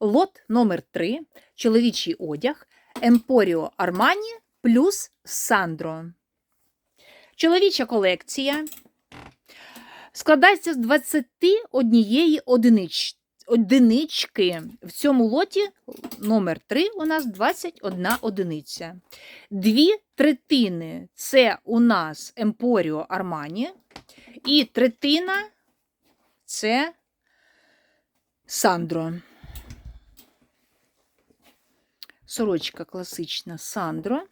Лот номер 3 чоловічий одяг Емпоріо Армані плюс Сандро. Чоловіча колекція складається з 21 одинич, одинички. В цьому лоті номер 3 у нас 21 одиниця. Дві третини це у нас Емпоріо Армані, і третина це Сандро. Сорочка класична Сандро.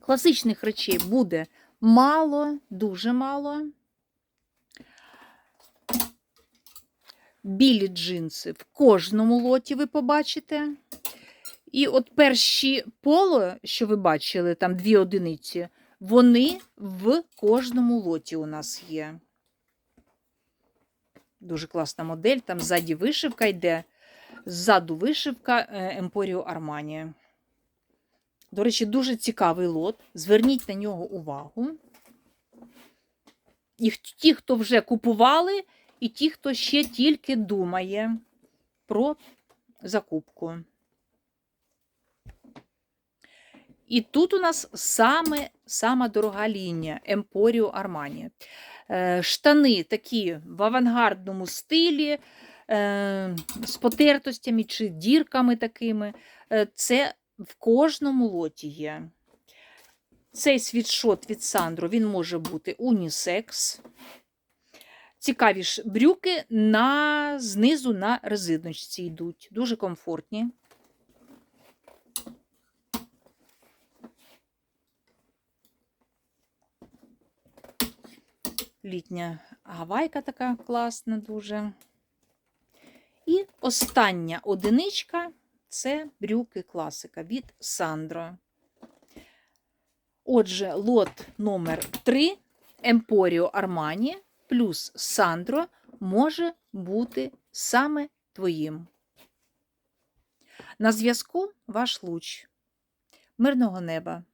Класичних речей буде мало, дуже мало. Білі джинси в кожному лоті ви побачите. І от перші поло, що ви бачили, там дві одиниці, вони в кожному лоті у нас є. Дуже класна модель, там ззаді вишивка йде, ззаду вишивка Емпоріо Армані. До речі, дуже цікавий лот. Зверніть на нього увагу. І ті, хто вже купували, і ті, хто ще тільки думає про закупку. І тут у нас саме сама дорога лінія Емпоріо Армані. Штани такі в авангардному стилі, е, з потертостями чи дірками такими. Е, Це в кожному лоті є. Цей світшот від Сандро він може бути унісекс. Цікаві ж брюки на, знизу на резиночці йдуть. Дуже комфортні. Літня гавайка така класна дуже. Остання одиничка це брюки класика від Сандро. Отже, лот номер 3 Емпоріо Армані плюс Сандро може бути саме твоїм. На зв'язку ваш луч. Мирного неба!